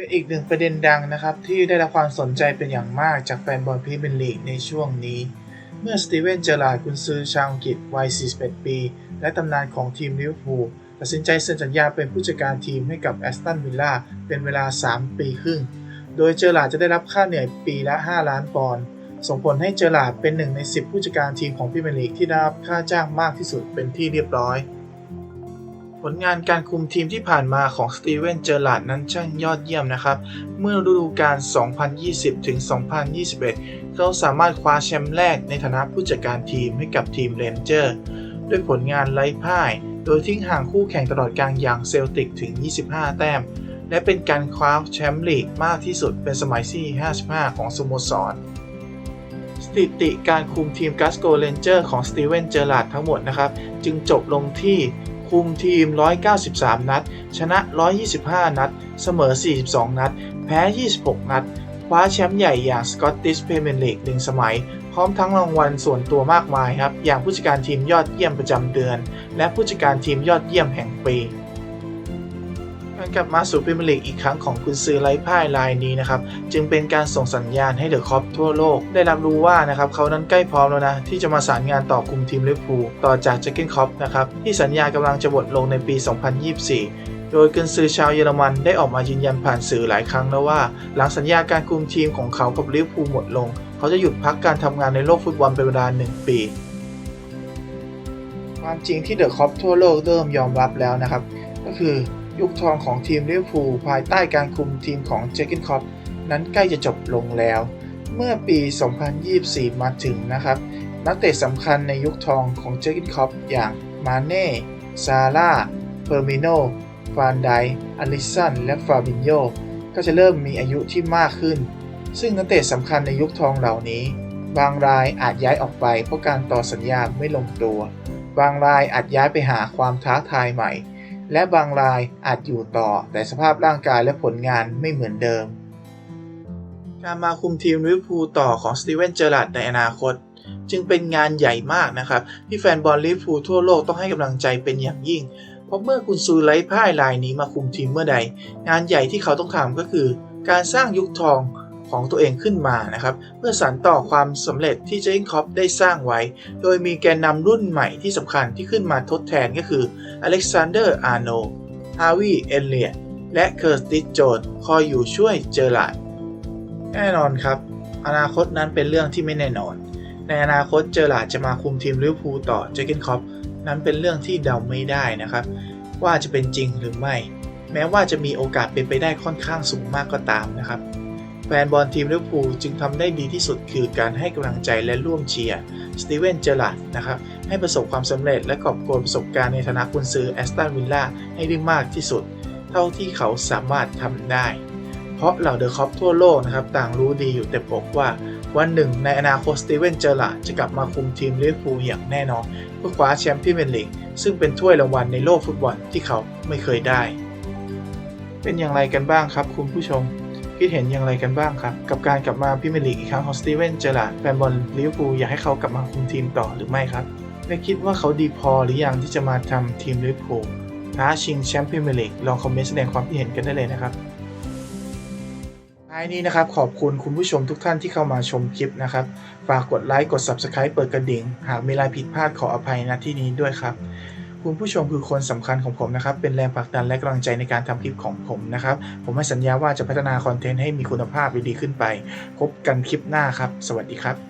เป็นอีกหนึ่งประเด็นดังนะครับ ที่ได้รับความสนใจเป็นอย่างมากจากแฟนบอลพรีเมียร์ลีกในช่วงนี้ เมื่อสตีเวนเจอราร์ดกุนซือชาวอังกฤษวัย 41 ปี และตำนานของทีมลิเวอร์พูลตัดสินใจเซ็นสัญญาเป็นผู้จัดการทีมให้กับแอสตันวิลล่าเป็นเวลา 3 ปีครึ่ง โดยเจอราร์ดจะได้รับค่าเหนื่อยปีละ 5 ล้านปอนด์ ส่งผลให้เจอราร์ดเป็นหนึ่งใน 10 ผู้จัดการทีมของพรีเมียร์ลีกที่ได้รับค่าจ้างมากที่สุดเป็นที่เรียบร้อย ผลงานการคุมทีมที่ผ่านมาของสตีเวนเจอร์ลาดนั้นช่างยอดเยี่ยมนะครับ เมื่อฤดูกาล 2020ถึง2021 เขาสามารถคว้าแชมป์แรกในฐานะผู้จัดการทีมให้กับทีมเรนเจอร์ ด้วยผลงานไร้พ่าย โดยทิ้งห่างคู่แข่งตลอดกลางอย่างเซลติกถึง 25 แต้ม และเป็นการคว้าแชมป์ลีกมากที่สุดเป็นสมัยที่ 55 ของสโมสรสถิติการคุมทีมกัสโกเรนเจอร์ของสตีเวนเจอร์ลาดทั้งหมดนะครับ จึงจบลงที่ คุมทีม 193 นัด ชนะ 125 นัด เสมอ 42 นัด แพ้ 26 นัด คว้าแชมป์ใหญ่อย่างสกอตติชพเมนเลีกหนึ่งสมัย พร้อมทั้งรางวัลส่วนตัวมากมายครับ อย่างผู้จัดการทีมยอดเยี่ยมประจำเดือน และผู้จัดการทีมยอดเยี่ยมแห่งปี การกลับมาสู่พรีเมียร์ลีกอีกครั้งของกุนซือไร้พ่ายรายนี้นะครับจึงเป็นการส่งสัญญาณให้เดอะคอปทั่วโลก ได้รับรู้ว่านะครับเขานั้นใกล้พร้อมแล้วนะที่จะมาสารงานต่อคุมทีมลิเวอร์พูลต่อจากแจ็คเกนคอปนะครับที่สัญญากำลังจะหมดลงในปี 2024โดยกุนซือชาวเยอรมันได้ออกมายืนยันผ่านสื่อหลายครั้งแล้วว่า หลังสัญญาการคุมทีมของเขากับลิเวอร์พูลหมดลง เขาจะหยุดพักการทำงานในโลกฟุตบอลเป็นเวลา1ปี ความจริงที่เดอะคอปทั่วโลกเริ่มยอมรับแล้วนะครับ ก็คือ ยุคทองของทีมลิเวอร์พูลภายใต้การคุมทีมของเจคเกนคอปนั้นใกล้จะจบลงแล้ว เมื่อปี 2024 มาถึงนะครับ นักเตะสำคัญในยุคทองของเจคเกนคอปอย่างมาเน่ซาร่าเฟอร์มิโนฟานไดอลิสัน และฟาบินโยก็จะเริ่มมีอายุที่มากขึ้น ซึ่งนักเตะสำคัญในยุคทองเหล่านี้ บางรายอาจย้ายออกไปเพราะการต่อสัญญาไม่ลงตัว บางรายอาจย้ายไปหาความท้าทายใหม่ และบางรายอาจอยู่ต่อแต่สภาพร่างกายและผลงานไม่เหมือนเดิม การมาคุมทีมลิเวอร์พูลต่อของสตีเวนเจอร์ลาร์ดในอนาคต จึงเป็นงานใหญ่มากนะครับ ที่แฟนบอลลิเวอร์พูลทั่วโลกต้องให้กำลังใจเป็นอย่างยิ่ง เพราะเมื่อกุนซือไร้พ่ายรายนี้มาคุมทีมเมื่อใด งานใหญ่ที่เขาต้องทำก็คือ การสร้างยุคทอง ของตัวเองขึ้นมานะครับ เพื่อสานต่อความสำเร็จที่เจนคอปได้สร้างไว้ โดยมีแกนนำรุ่นใหม่ที่สำคัญที่ขึ้นมาทดแทนก็คืออเล็กซานเดอร์อาร์โนฮาวิเอเลียและเคอร์ติสโจนคอยอยู่ช่วยเจอร์ลาดแน่นอนครับ อนาคตนั้นเป็นเรื่องที่ไม่แน่นอน ในอนาคตเจอร์ลาดจะมาคุมทีมลิเวอร์พูลต่อเจเกนคอปนั้นเป็นเรื่องที่เดาไม่ได้นะครับ ว่าจะเป็นจริงหรือไม่ แม้ว่าจะมีโอกาสเป็นไปได้ค่อนข้างสูงมากก็ตามนะครับ แฟนบอลทีมลิเวอร์พูลจึงทำได้ดีที่สุดคือการให้กำลังใจและร่วมเชียร์สตีเวนเจอร์ลาดนะครับให้ประสบความสำเร็จและกอบโกยประสบการณ์ในฐานะกุนซือแอสตันวิลล่าให้ได้มากที่สุด เท่าที่เขาสามารถทำได้ เพราะเหล่าเดอะคอปทั่วโลกนะครับต่างรู้ดีอยู่เต็มอกว่าวันหนึ่งในอนาคตสตีเวนเจอร์ลาดจะกลับมาคุมทีมลิเวอร์พูลอย่างแน่นอน เพื่อคว้าแชมป์พรีเมียร์ลีกซึ่งเป็นถ้วยรางวัลในโลกฟุตบอลที่เขาไม่เคยได้ เป็นอย่างไรกันบ้างครับคุณผู้ชม คิดเห็นอย่างไรกันบ้างครับ กับการกลับมาพรีเมียร์ลีกอีกครั้งของสตีเวนเจอร์ลาดแฟนบอลลิเวอร์พูลอยากให้เขากลับมาคุมทีมต่อหรือไม่ครับ และคิดว่าเขาดีพอหรือยังที่จะมาทำทีมลิเวอร์พูลท้าชิงแชมป์พรีเมียร์ลีกลองคอมเมนต์แสดงความคิดเห็นกันได้เลยนะครับท้ายนี้นะครับขอบคุณคุณผู้ชมทุกท่านที่เข้ามาชมคลิปนะครับ ฝากกดไลค์กด Subscribe เปิดกระดิ่ง หากมีอะไรผิดพลาดขออภัยณที่นี้ด้วยครับ คุณผู้ชมคือคนสำคัญของผมนะครับ เป็นแรงผลักดันและกำลังใจในการทำคลิปของผมนะครับ ผมให้สัญญาว่าจะพัฒนาคอนเทนต์ให้มีคุณภาพดีๆขึ้นไป พบกันคลิปหน้าครับ สวัสดีครับ